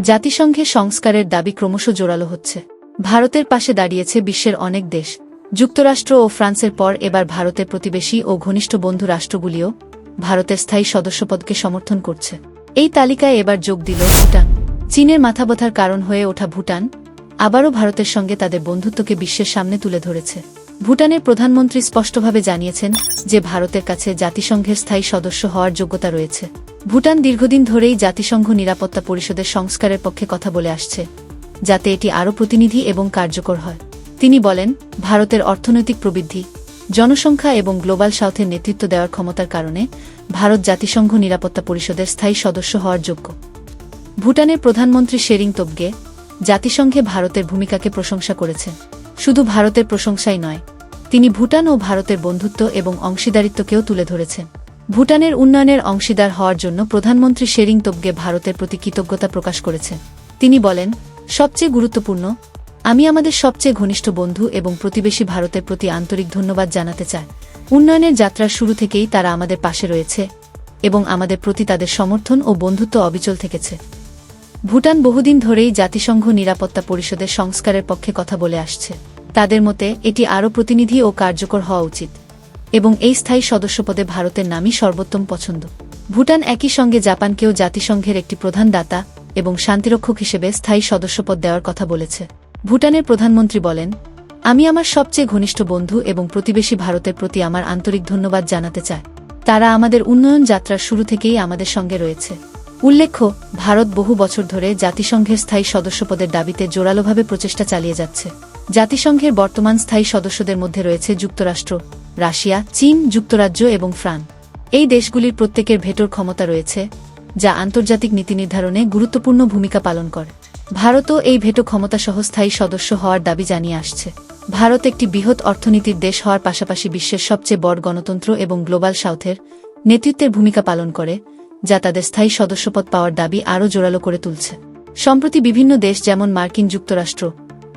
জাতিসংঘে সংস্কারের দাবি ক্রমশ জোরালো হচ্ছে। ভারতের পাশে দাঁড়িয়েছে বিশ্বের অনেক দেশ। যুক্তরাষ্ট্র ও ফ্রান্সের পর এবার ভারতের প্রতিবেশী ও ঘনিষ্ঠ বন্ধু রাষ্ট্রগুলিও ভারতের স্থায়ী সদস্যপদকে সমর্থন করছে। এই তালিকায় এবার যোগ দিল ভুটান। চীনের মাথাব্যথার কারণ হয়ে ওঠা ভুটান আবারও ভারতের সঙ্গে তাদের বন্ধুত্বকে বিশ্বের সামনে তুলে ধরেছে। ভুটানের প্রধানমন্ত্রী স্পষ্টভাবে জানিয়েছেন যে, ভারতের কাছে জাতিসংঘের স্থায়ী সদস্য হওয়ার যোগ্যতা রয়েছে। ভুটান দীর্ঘদিন ধরেই জাতিসংঘ নিরাপত্তা পরিষদের সংস্কারের পক্ষে কথা বলে আসছে, যাতে এটি আরও প্রতিনিধি এবং কার্যকর হয়। তিনি বলেন, ভারতের অর্থনৈতিক প্রবৃদ্ধি, জনসংখ্যা এবং গ্লোবাল সাউথের নেতৃত্ব দেওয়ার ক্ষমতার কারণে ভারত জাতিসংঘ নিরাপত্তা পরিষদের স্থায়ী সদস্য হওয়ার যোগ্য। ভুটানের প্রধানমন্ত্রী শেরিং তোবগে জাতিসংঘে ভারতের ভূমিকাকে প্রশংসা করেছেন শুধু ভারতের প্রশংসাই নয়, তিনি ভুটান ও ভারতের বন্ধুত্ব এবং অংশীদারিত্বকেও তুলে ধরেছেন। ভুটানের উন্নয়নের অংশীদার হওয়ার জন্য প্রধানমন্ত্রী শেরিং তোবগে ভারতের প্রতি কৃতজ্ঞতা প্রকাশ করেছেন তিনি বলেন, সবচেয়ে গুরুত্বপূর্ণ, আমি আমাদের সবচেয়ে ঘনিষ্ঠ বন্ধু এবং প্রতিবেশী ভারতের প্রতি আন্তরিক ধন্যবাদ জানাতে চাই। উন্নয়নের যাত্রার শুরু থেকেই তারা আমাদের পাশে রয়েছে এবং আমাদের প্রতি তাদের সমর্থন ও বন্ধুত্ব অবিচল থেকেছে। ভুটান বহুদিন ধরেই জাতিসংঘ নিরাপত্তা পরিষদের সংস্কারের পক্ষে কথা বলে আসছে। তাদের মতে, এটি আরও প্রতিনিধি ও কার্যকর হওয়া উচিত। এবং এই স্থায়ী সদস্যপদে ভারতের নামই সর্বোত্তম পছন্দ। ভুটান একই সঙ্গে জাপানকেও জাতিসংঘের একটি প্রধান দাতা এবং শান্তিরক্ষক হিসেবে স্থায়ী সদস্যপদ দেওয়ার কথা বলেছে। ভুটানের প্রধানমন্ত্রী বলেন, আমি আমার সবচেয়ে ঘনিষ্ঠ বন্ধু এবং প্রতিবেশী ভারতের প্রতি আমার আন্তরিক ধন্যবাদ জানাতে চাই। তারা আমাদের উন্নয়ন যাত্রার শুরু থেকেই আমাদের সঙ্গে রয়েছে। উল্লেখ্য, ভারত বহু বছর ধরে জাতিসংঘের স্থায়ী সদস্যপদের দাবিতে জোরালোভাবে প্রচেষ্টা চালিয়ে যাচ্ছে। জাতিসংঘের বর্তমান স্থায়ী সদস্যদের মধ্যে রয়েছে যুক্তরাষ্ট্র রাশিয়া, চীন, যুক্তরাজ্য এবং ফ্রান্স। এই দেশগুলির প্রত্যেকের ভেটোর ক্ষমতা রয়েছে, যা আন্তর্জাতিক নীতি নির্ধারণে গুরুত্বপূর্ণ ভূমিকা পালন করে। ভারতও এই ভেটো ক্ষমতাসহ স্থায়ী সদস্য হওয়ার দাবি জানিয়ে আসছে। ভারত একটি বৃহৎ অর্থনীতির দেশ হওয়ার পাশাপাশি বিশ্বের সবচেয়ে বড় গণতন্ত্র এবং গ্লোবাল সাউথের নেতৃত্বের ভূমিকা পালন করে, যা তাদের স্থায়ী সদস্যপদ পাওয়ার দাবি আরও জোরালো করে তুলছে। সম্প্রতি বিভিন্ন দেশ যেমন মার্কিন যুক্তরাষ্ট্র,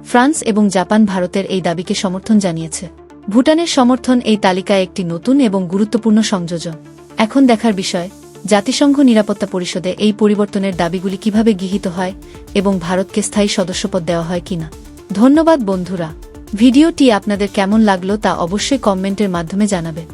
ফ্রান্স এবং জাপান ভারতের এই দাবিকে সমর্থন জানিয়েছে। ভুটানের সমর্থন এই তালিকায় একটি নতুন এবং গুরুত্বপূর্ণ সংযোজন। এখন দেখার বিষয়, জাতিসংঘ নিরাপত্তা পরিষদে এই পরিবর্তনের দাবিগুলি কীভাবে গৃহীত হয় এবং ভারতকে স্থায়ী সদস্যপদ দেওয়া হয় কিনা। ধন্যবাদ বন্ধুরা। ভিডিওটি আপনাদের কেমন লাগল তা অবশ্যই কমেন্টের মাধ্যমে জানাবেন।